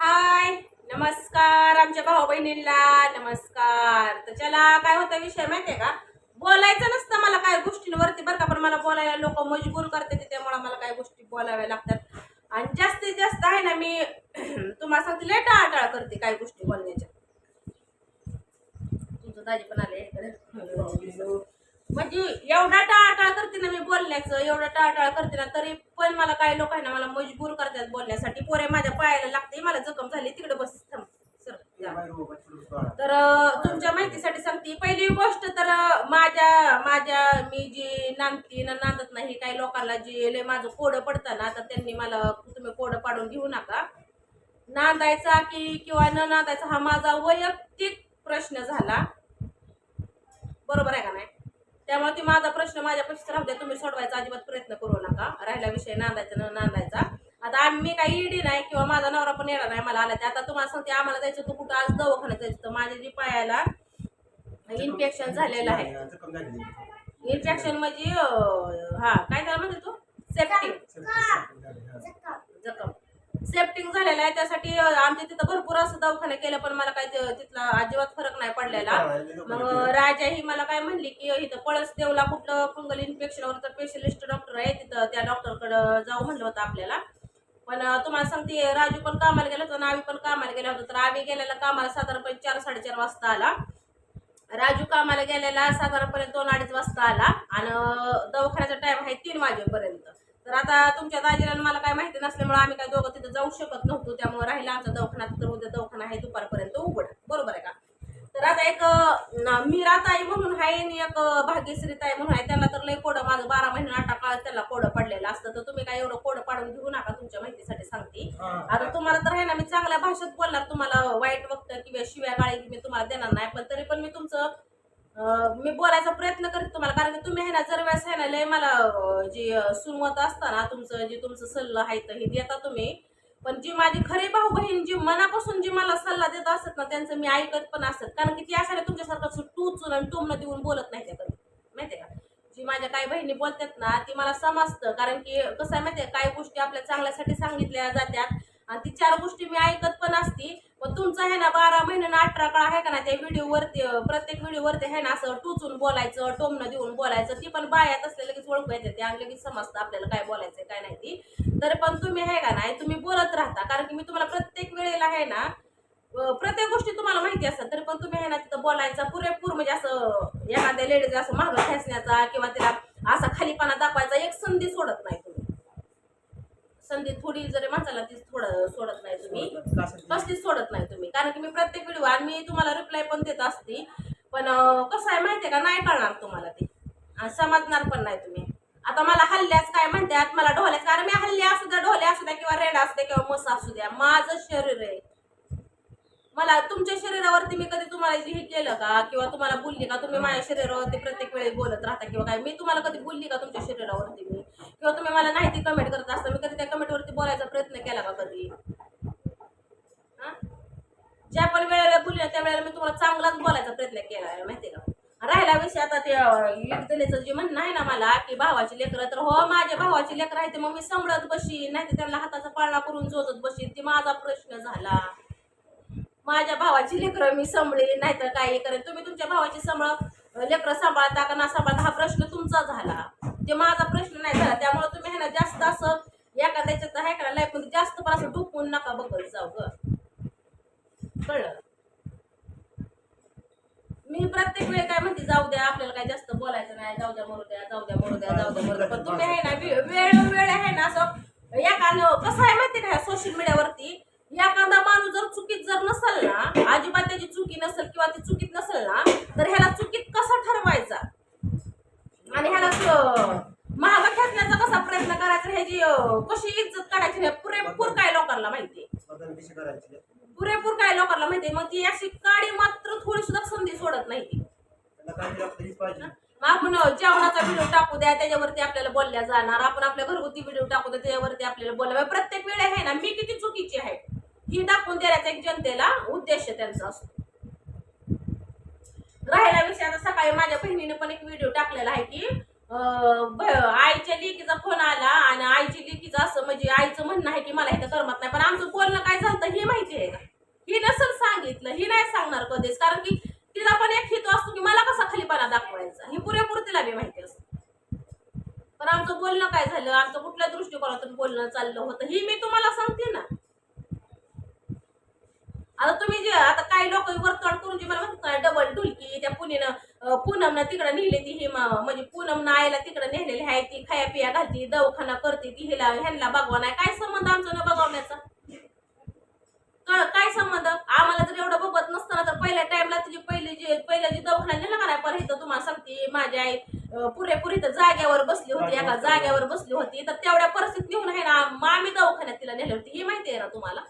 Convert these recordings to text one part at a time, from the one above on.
हाय नमस्कार आमच्या भाऊ बहिणींना नमस्कार. तर चला काय होता विषय माहितीये का? बोलायचं नसतं मला काय गोष्टींवरती बरं का पण मला बोलायला लोक मजबूर करते त्यामुळे मला काय गोष्टी बोलाव्या लागतात. आणि जास्तीत जास्त आहे ना मी तुम्हाला सांगते लय टाळाटाळ करते काय गोष्टी बोलण्याच्या. तुमचं दाजी पण आले. इकडे. म्हणजे एवढा टाळाटाळ करते ना मी बोलण्याचं एवढा टाळाटाळ करते ना तरी पण मला काही लोक आहे ना मला मजबूर करतात बोलण्यासाठी. पोरे माझ्या पायाला लागते मला जखम झाली तिकडे बस थांब सर तर तुमच्या माहितीसाठी सांगते पहिली गोष्ट तर माझ्या माझ्या मी जी नांदती ना नांदत नाही काही लोकांना जे लय माझं कोडं पडतं ना तर त्यांनी मला तुम्ही कोडं पाडून घेऊ नका. नांदायचा की किंवा न नांदायचा हा माझा वैयक्तिक प्रश्न झाला. बरोबर आहे का नाही? त्यामुळे ती माझा प्रश्न माझ्यापाशीच राहू द्या. तुम्ही सोडवायचा अजिबात प्रयत्न करू नका. राहिला विषय नांदायचा न नांदायचा. आता आम्ही काही इडी नाही किंवा माझा नवरा पण येणार नाही मला आला. ते आता तुम्हाला सांगते आम्हाला जायचं तू कुठं आज दवाखान्यात जायचं तर माझ्या जी पायाला इन्फेक्शन झालेलं आहे. इन्फेक्शन म्हणजे हा काय त्याला म्हणते तू? सेफ्टिंग जखम. सेफ्टिंग झालेलं आहे. त्यासाठी आमच्या तिथं भरपूर असं दवाखाना केलं पण मला काय तिथला अजिबात फरक नाही पडलेला. मग राजा ही मला काय म्हणली की इथं पळस देवला कुठलं फंगल इन्फेक्शनवर तर स्पेशलिस्ट डॉक्टर आहे. तिथं त्या डॉक्टरकडं जाऊ म्हणलं होतं आपल्याला. पण तुम्हाला सांगते राजू पण कामाला गेला होता आणि आवी पण कामाला गेला होता. तर आवी गेलेला कामाला साधारणपणे चार साडेचार वाजता आला. राजू कामाला गेलेला साधारणपणे दोन अडीच वाजता आला. आणि दवाखान्याचा टाइम आहे तीन वाजेपर्यंत. तर आता तुमच्या दाजीला मला काय माहिती नसल्यामुळे आम्ही काय दोघं तिथं जाऊ शकत नव्हतो. त्यामुळे राहिला आमचा दवाखाना. तर उद्या दवाखाना आहे दुपारपर्यंत उघड. बरोबर आहे का? तर आता एक मीराताई म्हणून आहे आणि एक अं, भाग्यश्रीताई म्हणून आहे. त्यांना तर लय कोडं माझं बारा महिने आटा काळ त्याला कोडं पडलेलं असतं. तर तुम्ही काय एवढं कोडं पाडून घेऊ नका तुमच्या माहितीसाठी सांगते. आता तुम्हाला तर आहे ना मी चांगल्या भाषेत बोलणार. तुम्हाला वाईट वक्त किंवा शिव्या गाळी मी तुम्हाला देणार नाही. पण तरी पण मी तुमचं मी बोलायचा प्रयत्न करते तुम्हाला कारण की तुम्ही आहे ना जर वेळेस आहे ना लय मला जी सुनवत असताना तुमचं जे तुमचं सल्ला आहे तर हे देता तुम्ही. पण जी माझी खरी भाऊ बहीण जी मनापासून जी मला सल्ला देत असत ना त्यांचं मी ऐकत पण असत. कारण की ती असायला तुमच्यासारखं टूचून आणि टोमणं देऊन बोलत नाही त्या माहिती माहितीये का? जी माझ्या काही बहिणी बोलतात ना ती मला समजतं. कारण की कसं आहे माहितीये काही गोष्टी आपल्या चांगल्यासाठी सांगितल्या जातात. आणि ती चार गोष्टी मी ऐकत पण असती. पण तुमचं आहे ना बारा महिने अठरा काळ आहे का ना त्या व्हिडिओवरती प्रत्येक व्हिडिओवरती आहे ना असं टोचून बोलायचं टोमणं देऊन बोलायचं. ती पण बायात असले लगेच ओळखू येते ते आणि लगेच समजतं आपल्याला काय बोलायचं काय नाही ती. तरी पण तुम्ही आहे का नाही तुम्ही बोलत राहता. कारण की मी तुम्हाला प्रत्येक वेळेला आहे ना प्रत्येक गोष्टी तुम्हाला माहिती असतात. तरी पण तुम्ही आहे ना तिथं बोलायचा पुरेपूर म्हणजे असं एखाद्या लेडीज असं मागं खेचण्याचा किंवा तिला असा खालीपणा दाखवायचा एक संधी सोडत नाही तुम्ही. संधी थोडी जरी माणसाला ती थोडं सोडत नाही तुम्ही. कसलीच सोडत नाही तुम्ही. कारण की मी प्रत्येक व्हिडिओ आणि मी तुम्हाला रिप्लाय पण देत असते. पण कसं आहे माहितीये का? नाही कळणार तुम्हाला ते. समजणार पण नाही तुम्ही. आता मला हल्ल्याच काय म्हणतात? मला ढोल्याच कारण मी हल्ले असू द्या ढोले असू द्या किंवा रेड असू द्या किंवा मस असू द्या माझं शरीर आहे. मला तुमच्या शरीरावरती मी कधी तुम्हाला हे केलं का? किंवा तुम्हाला बोलली का? तुम्ही माझ्या शरीरावरती प्रत्येक वेळी बोलत राहता किंवा काय? मी तुम्हाला कधी बोलली का तुमच्या शरीरावरती मी? किंवा तुम्ही मला नाही ती कमेंट करत असता मी कधी त्या कमेंटवरती बोलायचा प्रयत्न केला का कधी? हा? ज्या पण वेळेला बोलली ना त्या वेळेला मी तुम्हाला चांगलाच बोलायचा प्रयत्न केला आहे माहिती का? राहिला विषय आता ते युगदलेचं जे म्हणणं आहे ना मला की भावाची लेकरं तर हो माझ्या भावाची लेकरं आहे ते मग मी सांभाळत बशीन नाही तर त्यांना हाताचा पाळणा करून जोजत बशीन ती माझा प्रश्न झाला. माझ्या भावाची लेकरं मी सांभाळीन नाहीतर काय करेन. तुम्ही तुमच्या भावाची सांभाळ लेकरं सांभाळता का ना सांभाळता हा प्रश्न तुमचा झाला. ते माझा प्रश्न नाही झाला त्यामुळे तुम्ही आहे ना जास्त असं त्याच्यात आहे का लाईफमध्ये जास्त पण असं डुकून नका बघत जाऊ ग. कळलं? मी प्रत्येक वेळ काय म्हणते जाऊ द्या आपल्याला काय जास्त बोलायचं नाही जाऊ द्या मरू द्या जाऊ द्या मरू द्या जाऊ द्या मरू द्या. पण तुम्ही आहे ना वेळ वेळ आहे ना असं एखादं कसं आहे माहिती का सोशल मीडियावरती एखादा माणूस जर चुकीत जर नसेल ना अजिबात त्याची चुकी नसेल किंवा ती चुकीत नसेल ना तर ह्याला चुकीत कसा ठरवायचा? आणि ह्याला महाग खेचण्याचा कसा प्रयत्न करायचा ह्याची कशी इज्जत काढायची हे पुरेपूर काय लोकांना माहिती पुरेपूर काय लोकांना माहिती मग ती अशी काडी मात्र थोडी सुद्धा संधी सोडत नाही ती. मग आपण जेवणाचा व्हिडिओ टाकू द्या त्याच्यावरती आपल्याला बोलल्या जाणार. आपण आपल्या घरगुती व्हिडिओ टाकू द्या त्याच्यावरती आपल्याला म्हणजे प्रत्येक वेळे आहे ना मी किती चुकीची आहे? ही दाखवून देण्याचा एक जनतेला उद्देश त्यांचा असतो. राहिला विषय आता सकाळी माझ्या बहिणीने पण एक व्हिडिओ टाकलेला आहे की आईच्या लेकीचा फोन आला आणि आईची लेकीचं असं म्हणजे आईचं म्हणणं आहे की मला इथं करमत नाही. पण आमचं बोलणं काय झालं हे माहिती आहे का? ही नाही सांगणार कधीच. कारण की तिला पण एक हेतू असतो की मला कसा खालीपणा दाखवायचा? ही पुरेपूर तिला बी माहिती असतं. पण आमचं बोलणं काय झालं? आमचं कुठल्या दृष्टिकोनातून बोलणं चाललं होतं? ही मी तुम्हाला सांगते ना. आता तुम्ही जे आता काही लोक वर्तवण करून जे मला म्हणतात डबल ढुलकी त्या पुणेनं पूनमनं तिकडे नेली ती ही म्हणजे पूनमनं आईला तिकडे नेलेली आहे ती खाया पिया घालती दवाखाना करते ती हिला ह्यांना बघवा नाही. काय संबंध आमचा न बघवण्याचा काय संबंध? आम्हाला जर एवढं बघत नसतं ना तर पहिल्या टाइमला तुझी पहिली जी पहिल्या जी दवाखाना नेला का नाही? पण इथं तुम्हाला सांगते माझी आई पुरेपूर इथं जाग्यावर बसली होती एका जाग्यावर बसली होती. तर तेवढ्या परिस्थितीत येऊन आहे ना आम्ही दवाखान्यात तिला नेली होती. ही माहिती आहे ना तुम्हाला?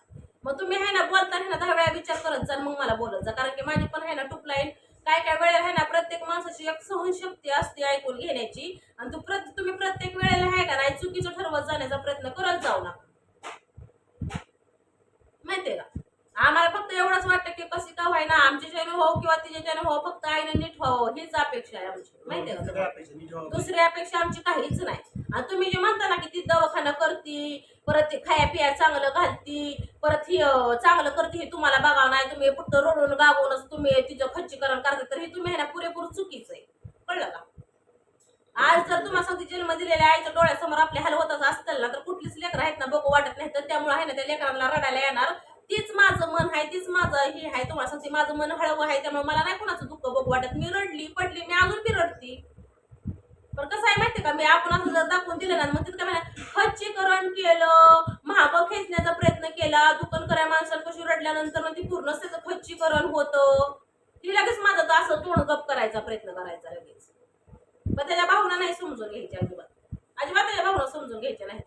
मग तुम्ही आहे ना बोलताना ना दहा वेळा विचार करत जा मग मला बोलत जा. कारण की माझी पण आहे ना टुपलाईन काय काय वेळेला आहे ना प्रत्येक माणसाची एक सहनशक्ती असते ऐकून घेण्याची. आणि तू प्रत तुम्ही प्रत्येक वेळेला आहे का नाही चुकीचं ठरवत जाण्याचा प्रयत्न करत जाऊ ना. माहितीये का? आम्हाला फक्त एवढंच वाटतं की कशी का व्हायना आमच्या चॅनल हो किंवा तिच्या हो फक्त आईने नीट व्हावं हीच अपेक्षा आहे आमची. माहितीये का तुम्हाला? दुसरी अपेक्षा आमची काहीच नाही. आणि तुम्ही जे म्हणता ना की ती दवाखाना करती परत ती खाया पिया चांगलं घालती परत ही चांगलं करते हे तुम्हाला बघावं नाही तुम्ही फक्त रडून गागवूनच तुम्ही तिचं खच्चीकरण करता तर हे तुम्ही ना पुरेपूर चुकीचं आहे. कळलं का? आज जर तुम्हाला सांगते जन्म दिलेल्या आईच्या डोळ्यासमोर आपले हाल होतच असतील ना तर कुठलीच लेकर आहेत ना बघू वाटत नाही तर त्यामुळे आहे ना त्या लेकरांना रडायला येणार तीच माझं मन आहे तीच माझं हे आहे तुम्हाला सांगते माझं मन हळवं आहे त्यामुळे मला नाही कोणाचं दुःख बघू वाटत. मी रडली पडली मी अजून बी रडती पण कसं आहे माहितीये का? मी आपण असं जर दाखवून दिलं ना मग तिथं काय म्हणा खच्चीकरण केलं महाग खेचण्याचा प्रयत्न केला दुकान करा माणसाला कशी रडल्यानंतर मग ती पूर्णच त्याचं खच्चीकरण होतं. ती लगेच माझं तर असं तोंड गप करायचा प्रयत्न करायचा लगेच. पण त्याच्या भावना नाही समजून घ्यायच्या अजिबात. अजिबात त्याच्या भावना समजून घ्यायच्या नाही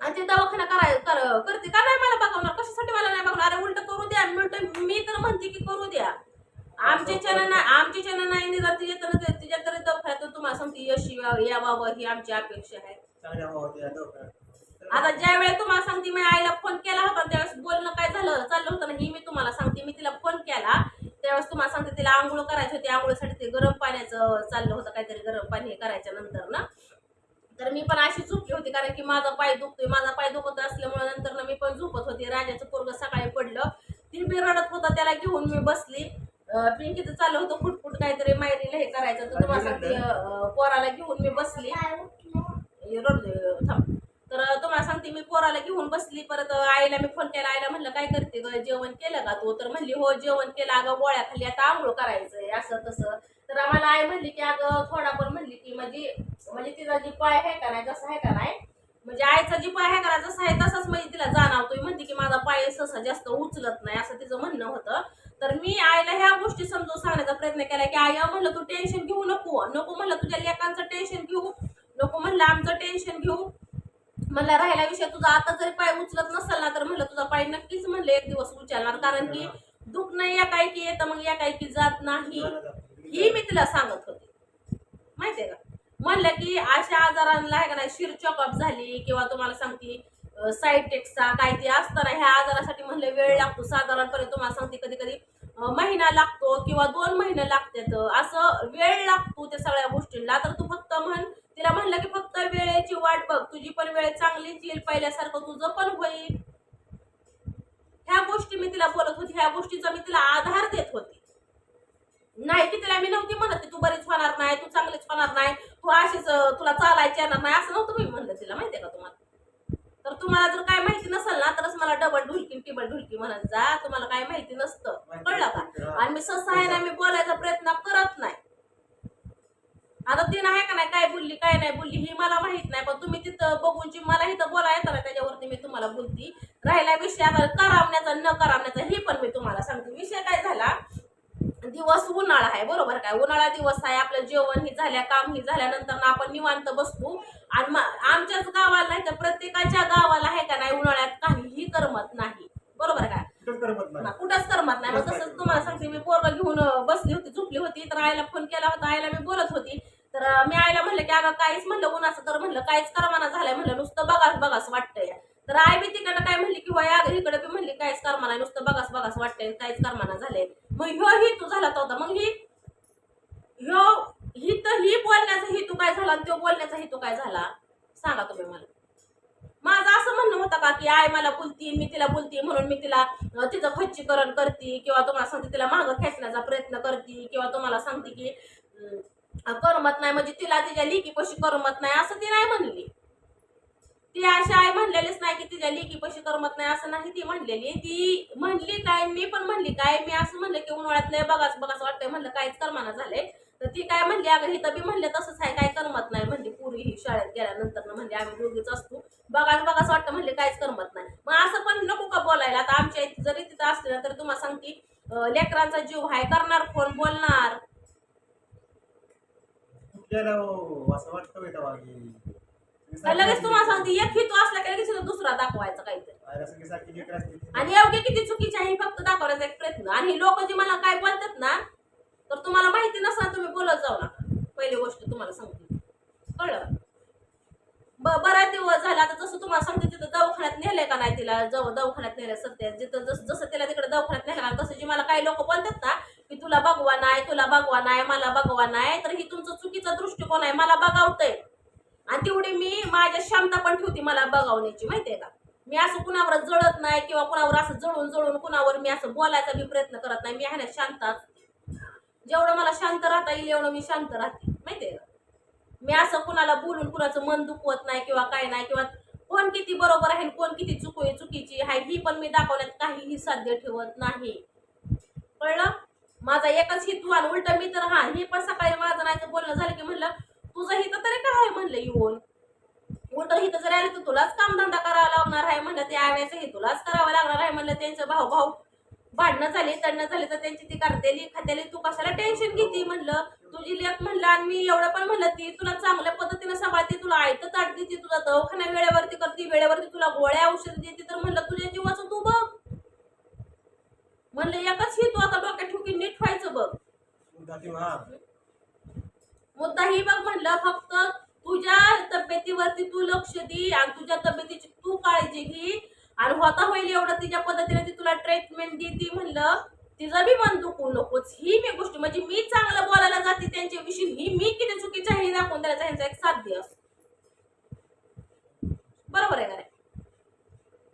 आणि ते दवाखाना कराय कर- करते. का नाही मला बघवणार? कशासाठी मला नाही बघणार अरे उलट करू द्या. म्हणतो मी तर म्हणते की करू द्या. आमचे चॅनल नाही आमचे चॅनल नाही निघत. तिच्या तर तिच्या तरी दवाखान्यात तुम्हाला सांगते यश यावं यावं ही आमची अपेक्षा आहे. आता ज्या वेळेस तुम्हाला सांगते मी आईला फोन केला होता त्यावेळेस बोलणं काय झालं? चाललं होतं ना ही मी तुम्हाला सांगते. मी तिला फोन केला. त्यावेळेस तुम्हाला सांगते तिला आंघोळ करायची होती. आंघोळीसाठी ते गरम पाण्याचं चाललं होतं काहीतरी गरम पाणी करायच्या नंतर ना. तर मी पण अशी झोपली होती कारण की माझा पाय दुखतोय माझा पाय दुखत असल्यामुळे नंतर ना मी पण झोपत होती. राजाचं पोरग सकाळी पडलं. ती बी रडत होता त्याला घेऊन मी बसली. पिंकीचं चाललं होतं फुटफुट काहीतरी मायरीला हे करायचं तर तुम्हाला सांगते पोराला घेऊन मी बसली. थांब. तर तुम्हाला सांगते मी पोराला घेऊन बसली. परत आईला मी फोन केला आईला म्हणलं काय करते ग जेवण केलं का तू? तर म्हणली हो जेवण केलं. अगं गोळ्या खाली आता आंघोळ करायचंय असं तसं. तर आम्हाला आई म्हणली की अगं थोडा पण म्हणली की म्हणजे म्हणजे तिचा जी पाय आहे का नाही जसा आहे का नाही म्हणजे आईचा जी पाय आहे का नाही जसा आहे तसाच म्हणजे तिला जाणवतोय. म्हणते की माझा पाय सहसा जास्त उचलत नाही असं तिचं म्हणणं होतं. तर मी आईला ह्या गोष्टी समजून सांगण्याचा प्रयत्न केला की आई म्हणलं तू टेन्शन घेऊ नको. नको म्हणलं तुझ्या लेकांचं टेन्शन घेऊ. नको म्हणलं आमचं टेन्शन घेऊ. म्हणलं राहिला विषय तुझा आता जरी पाय उचलत नसेल ना तर म्हणलं तुझा पाय नक्कीच म्हणलं एक दिवस उचलणार. कारण की दुःख नाही एकाएकी येतं मग एकाएकी जात नाही. ही मी तिला सांगत होते. माहितीये का? म्हणलं की अशा आजारांना आहे का नाही शिर चॉकअप झाली किंवा तुम्हाला सांगते साईड टेक्सचा काय ते असताना ह्या आजारासाठी म्हणलं वेळ लागतो. साधारणपणे तुम्हाला सांगते कधी कधी महिना लागतो किंवा दोन महिने लागतात. असं वेळ लागतो त्या सगळ्या गोष्टींना. तर तू फक्त म्हण तिला म्हणलं की फक्त वेळेची वाट बघ. तुझी पण वेळ चांगलीच येईल पहिल्यासारखं तुझं पण होईल. ह्या गोष्टी मी तिला बोलत होती. ह्या गोष्टीचा मी तिला आधार देत होती. नाही की तिला मी नव्हती म्हणत तू बरीच होणार नाही तू चांगलीच होणार नाही तू अशीच तुला चालायची येणार नाही असं नव्हतं मी म्हणलं तिला माहितीये का तुम्हाला? तर तुम्हाला जर काय माहिती नसेल ना तरच मला डबल ढुलकी टिबल ढुलकी म्हणत जा तुम्हाला काय माहिती नसतं. कळलं का? आणि मी सहसा आहे ना मी बोलायचा प्रयत्न करत नाही. आता ती नाही का नाही काय बोलली काय नाही बोलली ही मला माहीत नाही पण तुम्ही तिथं बघून जी मला इथं बोला येतं ना त्याच्यावरती मी तुम्हाला बोलती. राहिला विषय आता करावण्याचा न करावण्याचा हे पण मी तुम्हाला सांगते. विषय काय झाला? दिवस उन्हाळा आहे बरोबर काय उन्हाळा दिवस आहे आपलं जेवण ही झाल्या काम ही झाल्यानंतर ना आपण निवांत बसतो. आणि आमच्याच गावाला नाही तर प्रत्येकाच्या गावाला आहे का नाही उन्हाळ्यात काहीही करमत नाही. बरोबर काय ना, कुठंच करमत नाही. मग तसंच तुम्हाला सांगते मी पोरगा घेऊन बसली होती झोपली होती तर आईला फोन केला होता. आईला मी बोलत होती. तर मी आईला म्हणलं की अगं काहीच म्हणलं उन्हाचं तर म्हणलं काहीच करमाना झालंय. म्हणलं नुसतं बघास बघास वाटतंय. तर आई बी तिकडं काय म्हणली की वया इकडे बी म्हणली काहीच करमाना नुसतं बघास बघास वाटतंय काहीच करमाना झालंय. मग ह्यो हेतू झाला होता. मग ही ह्यो ही तर ही बोलण्याचा हेतू काय झाला तो बोलण्याचा हेतू काय झाला? सांगा तुम्ही मला. माझं असं म्हणणं होतं का की आई मला बोलती मी तिला बोलती म्हणून मी तिला तिचं खच्चीकरण करते किंवा तुम्हाला सांगते तिला मागं खेचण्याचा प्रयत्न करते किंवा तुम्हाला सांगते की करमत नाही म्हणजे तिला तिच्या लेकीपाशी करमत नाही असं ती नाही म्हणली. ती अशी आई म्हणलेलीच नाही की तिच्या पैसे करमत नाही असं नाही ती म्हणलेली. ती म्हणली काय मी पण म्हणली काय मी असं म्हणलं की उन्हाळ्यात लय बघाच बघाच वाटतंय म्हणलं काहीच करमाना झालंय. तर ती काय म्हणली अगं हिथं बी म्हणले तसंच आहे काय करमत नाही म्हणली. पुरी ही शाळेत गेल्यानंतर म्हणले म्हणली आम्ही दोघीच असतो. बघाच बघाच वाटतं म्हणले काहीच करमत नाही. मग असं पण नको का बोलायला? आता आमच्या इथे जरी तिथं असले ना तरी तुम्हाला सांगते लेकरांचा जीव हाय करणार फोन बोलणार. हो, असं वाटतं बेटा लगेच तुम्हाला सांगते एक हितो असला की लगेच दुसरा दाखवायचा काहीतरी. आणि योग्य किती चुकीचे आहे फक्त दाखवण्याचा एक प्रयत्न. आणि लोक जे मला काय बोलतात ना तर तुम्हाला माहिती नसणार तुम्ही बोलत जाऊ नका. पहिली गोष्ट तुम्हाला सांगते. कळलं? ब बराच दिवस झाला आता जसं तुम्हाला सांगते तिथं दवाखान्यात नेलंय का नाही तिला? जवळ दवाखान्यात नेलं सध्या. जिथं जसं जसं तिला तिकडे दवाखान्यात नेलं ना तसं जी मला काही लोक बोलतात ना की तुला बघवा नाही तुला बघवा नाही मला बघवा नाही तर ही तुमचा चुकीचा दृष्टिकोन आहे मला बघावतंय. आणि तेवढी मी माझ्या क्षमता पण ठेवते मला बघावण्याची माहितीये का? मी असं कुणावर जळत नाही किंवा कुणावर असं जळून जळून कुणावर मी असं बोलायचा मी प्रयत्न करत नाही. मी आहे ना शांत असते. जेवढं मला शांत राहता येईल एवढं मी शांत राहते माहितीये का? मी असं कुणाला बोलून कुणाचं मन दुखवत नाही किंवा काय नाही किंवा कोण किती बरोबर आहे कोण किती चुक चुकीची आहे ही पण मी दाखवण्यात काहीही साध्य ठेवत नाही. कळलं? माझा एकच हितू आणि उलट मी तर हा हे पण सकाळी माझं नाही बोलणं झालं की म्हणलं तुझं हित तरी म्हणलं येऊन. उलट हिथं जर आलं तर तुलाच कामधंदा करावा लागणार आहे म्हणलं. ते आव्याचं हे तुलाच करावं लागणार आहे म्हणलं त्यांचं भाऊ भाऊ भांडणं झाली तडणं झाली तर त्यांची ती करतेली खातेली. तू कशाला टेन्शन घेते म्हणलं? तुझी लेख म्हणलं आणि मी एवढं पण म्हणलं ती तुला चांगल्या पद्धतीने सांभाळते तुला आयतं ताट देते तुला दवाखाना वेळेवरती करते वेळेवरती तुला गोळ्या औषध देते. तर म्हणलं तुझ्या जीवाचं तू बघ. म्हणलं एकच ही तू आता डोक्यात ठुकी नीट व्हायचं बघ. ती मुद्दा ही बघ म्हणलं फक्त तुझ्या तब्येतीवरती तू लक्ष दे आणि तुझ्या तब्येतीची तू काळजी घे. आणि होता होईल एवढं तिच्या पद्धतीने ती तुला ट्रीटमेंट देते म्हणलं तिचं बी मन दुखू नकोच. ही मी गोष्ट म्हणजे मी चांगलं बोलायला जाते त्यांच्याविषयी ही मी किती चुकीच्या हे दाखवून द्यायचा ह्यांचा एक साध्य असतो. बरोबर आहे का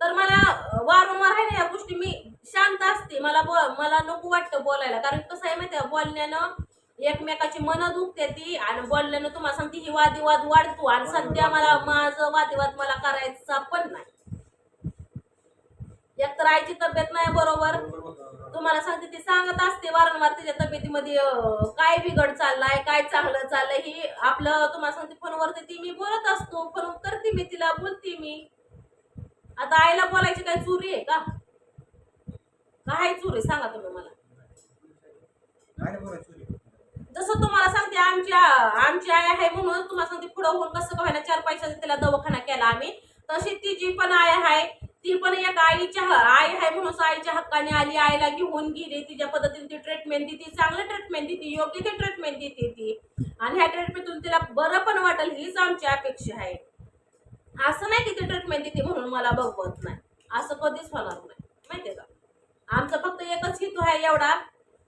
तर मला वारंवार आहे ना या गोष्टी मी शांत असते. मला मला नको वाटतं बोलायला. कारण कसं आहे माहिती बोलण्यानं एकमेकाची मनं दुखते ती आणि बोलल्यानं तुम्हाला सांगते ही वादिवाद वाढतो आणि सध्या मला माझं वादिवाद मला करायचा पण नाही. एकतर आईची तब्येत नाही बरोबर. तुम्हाला सांगते ती सांगत असते वारंवार तिच्या तब्येतीमध्ये काय बिघड चाललाय काय चांगलं चाललंय ही आपलं तुम्हाला सांगते फोनवरती ती मी बोलत असतो फोन करते मी तिला बोलते मी. आता आईला बोलायची काय चुरी आहे का? काय चुरी सांगा तुम्ही मला. जसं तुम्हाला सांगते आमची आमची आई आहे म्हणून तुम्हाला सांगते पुढं होऊन कसं व्हायला चार पैशाचा तिला दवाखाना केला आम्ही. तशी ती जी पण आई आहे. ती पण एक आईच्या ह- आई आहे म्हणून आईच्या हक्काने आली आईला घेऊन गेली. तिच्या पद्धतीने ती ट्रीटमेंट देते चांगलं ट्रीटमेंट देते योग्य ती ट्रीटमेंट देते ती. आणि ह्या ट्रीटमेंटतून तिला बरं पण वाटेल हीच आमची अपेक्षा आहे. असं नाही की ती ट्रीटमेंट देते म्हणून मला बघवत नाही. असं कधीच होणार नाही. माहिती का? आमचं फक्त एकच हेतू आहे एवढा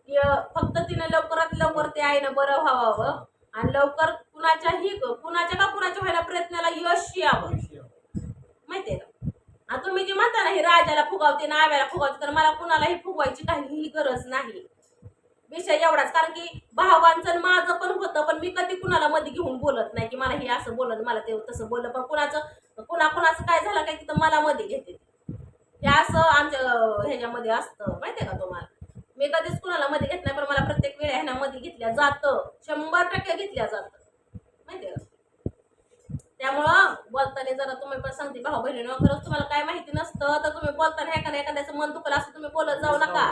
की फक्त तिनं लवकरात लवकर ते आईनं बरं व्हावं. आणि लवकर कुणाच्याही कुणाच्या का कुणाच्या व्हायला प्रयत्नाला यश यावं. माहितीये का? आणि तुम्ही जे म्हणता ना हे राजाला फुगावते ना आव्याला फुगावते तर मला कुणालाही फुगवायची काहीही गरज नाही. विषय एवढाच. कारण की भावांचं माझं पण होतं पण मी कधी कुणाला मध्ये घेऊन बोलत नाही की मला हे असं बोलत मला ते तसं बोललं. पण कुणाचं कुणा कुणाचं काय झालं काय तिथं मला मध्ये घेते. हे असं आमच्या ह्याच्यामध्ये असतं. माहितीये का तुम्हाला? मी कधीच कुणाला मध्ये घेत नाही पण मला प्रत्येक वेळा ह्याना मध्ये घेतल्या जातं. शंभर टक्के घेतल्या जातं. माहितीये का? त्यामुळं बोलताना जरा तुम्ही पण सांगते भाऊ बहिणीनं खरंच तुम्हाला काय माहिती नसतं तर तुम्ही बोलताना एखाद्या एखाद्याचं मन दुखलं असं तुम्ही बोलत जाऊ नका.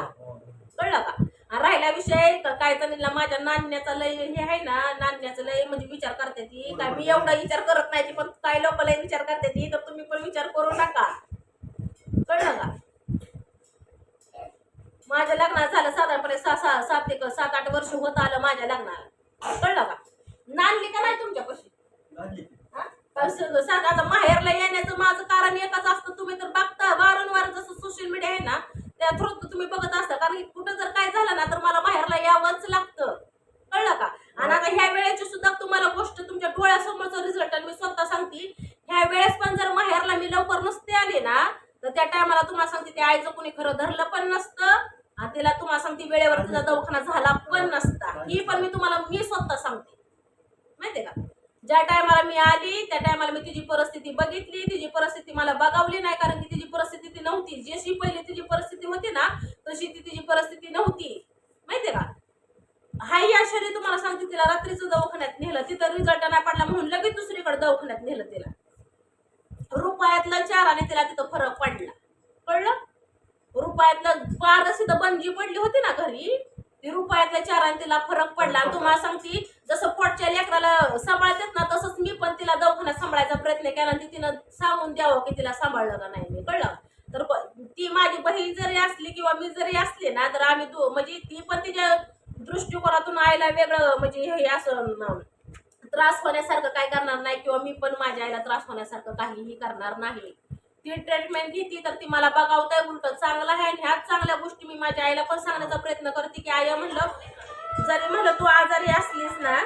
कळलं का? राहिला विषय काय जणीला माझ्या नाण्याचा लय हे आहे ना नाण्याचं लय म्हणजे विचार करते ती. काय मी एवढा विचार करत नाही ती पण काही लोक लय विचार करते ती तर तुम्ही पण विचार करू नका. कळलं का? माझ्या लग्नात झालं साधारणपणे सहा सहा सात एक सात आठ वर्ष होत आलं माझ्या लग्नाला. कळलं का? नांदली का नाही तुमच्यापाशी? सांग आता माहेरला येण्याचं माझं कारण एकच असतं. तुम्ही तर बघता वारंवार जसं सोशल मीडिया आहे ना त्या थ्रू तुम्ही बघत असता. कारण कुठं जर काय झालं ना तर मला माहेरला यावंच लागतं. कळलं का? आणि आता ह्या वेळेची सुद्धा तुम्हाला गोष्ट तुमच्या डोळ्यासमोरचं रिझल्ट आणि मी स्वतः सांगते ह्या वेळेस पण जर माहेरला मी लवकर टायमाला तुम्हाला सांगते ते आईचं कोणी खरं धरलं पण नसतं. तिला तुम्हाला सांगते वेळेवर तिचा दवाखाना झाला पण नसता. ही. पण मी तुम्हाला मी स्वतः सांगते. माहितीये का? ज्या टायमाला मी आली त्या टायमाला मी तिची परिस्थिती बघितली तिची परिस्थिती मला बघावली नाही कारण की तिची परिस्थिती ती नव्हती. जशी पहिली तिची परिस्थिती होती ना तशी ती तिची परिस्थिती नव्हती. माहितीये का? हाय या शरीर तुम्हाला सांगते तिला रात्रीचं दवाखान्यात नेलं तिथं रिझल्ट नाही पडला म्हणून लगेच दुसरीकडे दवाखान्यात नेलं तिला. रुपयातलं चार आणि तिला तिथं फरक पडला. कळलं? रुपयातलं पारस इथं बनजी पडली होती ना घरी. ती रुपयातल्या चार आणि तिला फरक पडला. आणि तुम्हाला सांगते जसं पोटच्या लेकराला सांभाळतात ना तसंच मी पण तिला दवाखान्यात सांभाळायचा प्रयत्न केला आणि ती तिनं सांगून द्यावं की तिला सांभाळलं का नाही. मी कळलं. तर ती माझी बहीण जरी असली किंवा मी जरी असले ना तर आम्ही दो म्हणजे ती पण तिच्या दृष्टिकोनातून आईला वेगळं म्हणजे हे असं त्रास होण्यासारखं काय करणार नाही किंवा मी पण माझ्या आईला त्रास होण्यासारखं काहीही करणार नाही. ती ट्रीटमेंट घेतली तर ती मला बघावताय उलट. चांगलं आहे आणि ह्याच चांगल्या गोष्टी मी माझ्या आईला पण सांगण्याचा प्रयत्न करते की आई म्हणलं जरी म्हणलं तू आजारी असलीस ना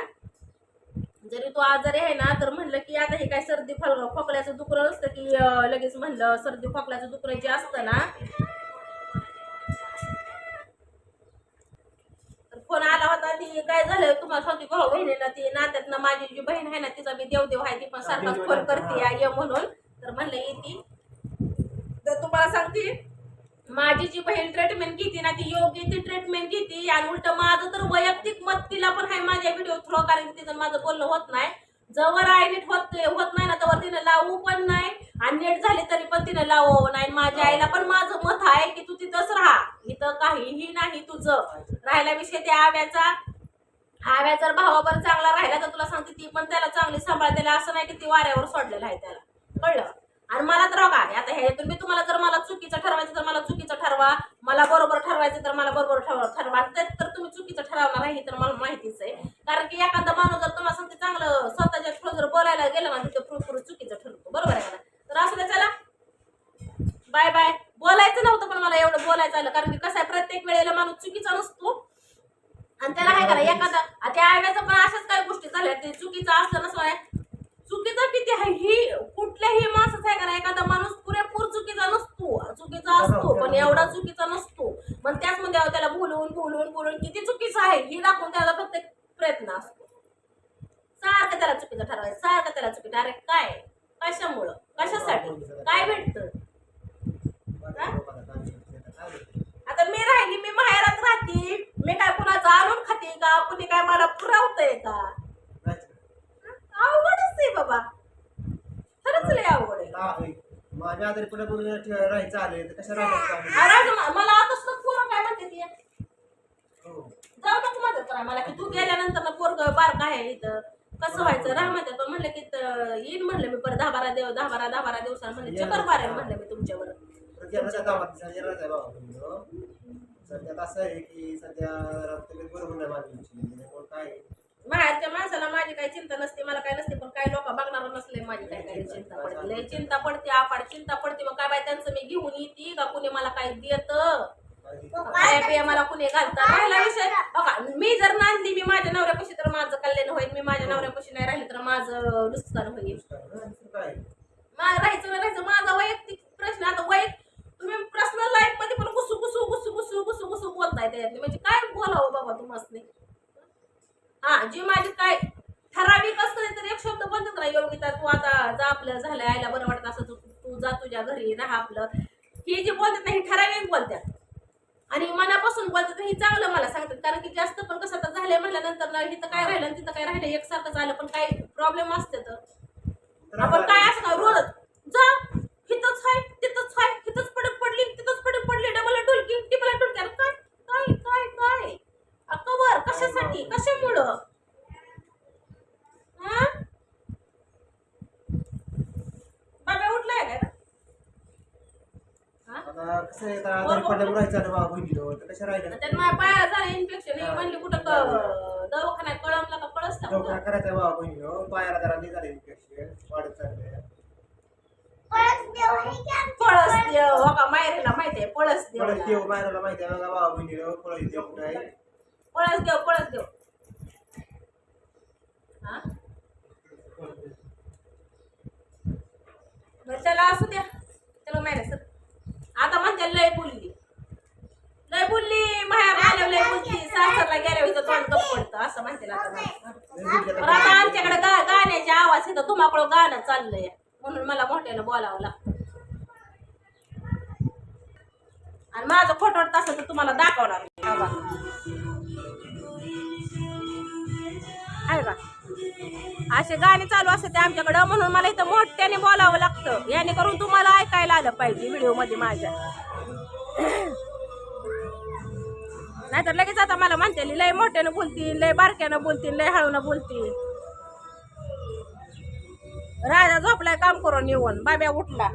जरी तू आजारी आहे ना तर म्हणलं की आता हे काय सर्दी फल खोकल्याचं दुखरं नसतं की लगेच म्हणलं सर्दी खोकल्याचं दुखरं जे असतं ना तर फोन आला होता ती काय झालं तुम्हाला सांगते भाऊ बहिणीला ती नात्यात माझी जी बहीण आहे ना तिचा मी देवदेव आहे ती पण सारखाच फोन करते ये म्हणून. तर म्हणलं येते. तर तुम्हाला सांगते माझी जी बहीण ट्रीटमेंट घेते ना ती योग्य ती ट्रीटमेंट घेते आणि उलट माझं तर वैयक्तिक मत तिला पण आहे माझ्या व्हिडिओ थ्रो कारण तिथं तिचं माझं बोलणं होत नाही. जवळ आहे नीट होत होत नाही ना तर तिनं लावू पण नाही आणि नीट झाली तरी पण तिनं लावू नाही. माझ्या आईला पण माझं मत आहे की तू तिथंच राहा. इथं काहीही नाही तुझं. राहिला विषय त्या आव्याचा. आव्या जर भावावर चांगला राहिला तर तुला सांगते ती पण त्याला चांगली सांभाळतेला. असं नाही की ती वाऱ्यावर सोडलेलं आहे त्याला. कळलं? आणि मला तर बघा आता ह्याच्यातून मी तुम्हाला जर मला चुकीचं ठरवायचं तर मला चुकीचं ठरवा. मला बरोबर ठरवायचं तर मला बरोबर ठरवा ठरवा. त्यात तर तुम्ही चुकीचं ठरवणार आहे तर मला माहितीच आहे. कारण की एखादा माणूस जर तुम्हाला सांगते चांगलं स्वतःच्या थ्रू जर बोलायला गेलं ना तिथं पुढे पुढे चुकीचं ठरतो बरोबर आहे का तर असं नाही चला? Bye bye. बोलायचं नव्हतं पण मला एवढं बोलायचं आलं. कारण की कसं आहे प्रत्येक वेळेला माणूस चुकीचा नसतो. आणि त्याला काय करा एखादा त्या आव्याचं पण अशाच काही गोष्टी झाल्या ते चुकीचं असलं नसलं चुकीचा किती आहे? ही कुठल्याही माणसाचं आहे का एखादा माणूस पुरेपूर चुकीचा नसतो. चुकीचा असतो पण एवढा चुकीचा नसतो. पण त्याच मध्ये त्याला बोलवून बोलवून बोलवून किती चुकीचं आहे हे दाखवून त्याला एक प्रयत्न असतो. सारखं त्याला चुकीचं ठरवायचं सारखं त्याला चुकीचं अरे काय? कशामुळं कशासाठी काय भेटतं आता मी राहिली मी माहेरात राहते मी काय कुणाचं आणून खाते का कुणी काय मला पुरवतंय का अवघडच आहे बाबा खरंच लय अवघड आहे आजारी पुढे बोलून राहायचं आले तर अरे म- मला आताच पोरं काय म्हणते ती? हो. जाऊ नको मदत करा मला की तू गेल्यानंतर ना पोरग बारक आहे इथं. कसं व्हायचं? राह म्हणतात पण म्हणलं की येईन म्हणलं मी परत दहा बारा दिवस दहा बारा दहा बारा दिवसाला म्हणलं चक्कर मारेल म्हणलं मी तुमच्यावर. प्रत्येकाच्या कामात सध्या आहे बाबा तुम्ही, हो. आहे की सध्या बरोबर नाही माझी काय बाहेरच्या माणसाला माझी काही चिंता नसते मला काय नसते पण काही लोक बघणार नसले माझी काय काय चिंता पडते. लय चिंता पडते आपाड चिंता पडते. मग काय बाय त्यांचं मी घेऊन येते का? कुणी मला काही देत? काय बिया मला कुणी घालता? राहिला विषय. बघा मी जर नांदली मी माझ्या नवऱ्यापाशी तर माझं कल्याण होईल मी माझ्या नवऱ्यापाशी नाही राहिले तर माझं नुकसान होईल. माझं राहायचं राहायचं. माझा वैयक्तिक प्रश्न आता वैयक्तिक तुम्ही पर्सनल लाईफमध्ये पण घुसू घुसू घुसू घुसू घुसू घुसू बोलताय त्याच्यातले. म्हणजे काय बोलावं बाबा तुम्हाला हा जी माझी काय ठराविक असतं तर एक शब्द बोलतात ना योगिता तू आता जा आपलं झालं आईला बरं वाटत असं तू तू जा तुझ्या घरी राहा आपलं. ही जी बोलतात ना ही ठराविक बोलतात. आणि मनापासून बोलतात हे चांगलं मला सांगतात कारण की जास्त पण कसं आता झालंय म्हणल्यानंतर ना इथं काय राहिलं तिथं काय राहिलं एकसारखं झालं पण काही प्रॉब्लेम असते तर. आपण काय असं रोज जा हिथंच हाय तिथंच हाय हिथंच पडक पडली तिथंच पडक पडली डबल ढोलकी टिबल ढोलकी काय काय काय काय? कवर कशासाठी? कशामुळं? हा? बाबा उठलाय काय हा? आता कसं आहे आता आजारी पडल्यावर राहायचं आलं बाबा बहिणीवर तर कशा राहिल्या? त्यात माझ्या पायाला झालं इन्फेक्शन ही म्हणली कुठं क- दवाखान्यात कळमला का? पळसला दवाखाना कुठं? करायचा बाबा बहिणीवर पायाला जरा नाही झालं इन्फेक्शन वाढत चाललंय. पळस देव हो का? मायरेला माहितीये पळस पळस देव देव माहिती आहे बघा बाबा बहिणीवर पळस देव कुठं आहे? पळस देव पळस देव हा? बरं, चला असू द्या. चलो आता सर लय बोलली. लय बोलली माहेर आल्या लय बोलली सासरला गेल्या इथं तोंड गप्प पडतं असं म्हणते ना आता आता आमच्याकडे गा- गाण्याचे आवाज येतं तुम्हाकडं गाणं चाललंय. म्हणून मला मोठ्यानं बोलावं लागतं. आणि माझं फोटो तसं तर तुम्हाला दाखवणार असे गाणे चालू असते आमच्याकडं म्हणून मला इथं मोठ्याने बोलावं लागतं. याने करून तुम्हाला ऐकायला आलं पाहिजे व्हिडिओमध्ये माझ्या. नाहीतर लगेच आता मला म्हणते लय मोठ्यानं बोलतील लय बारक्यानं बोलतील लय हळूनं बोलतील. राजा झोपलाय काम करून येऊन. बाब्या उठला.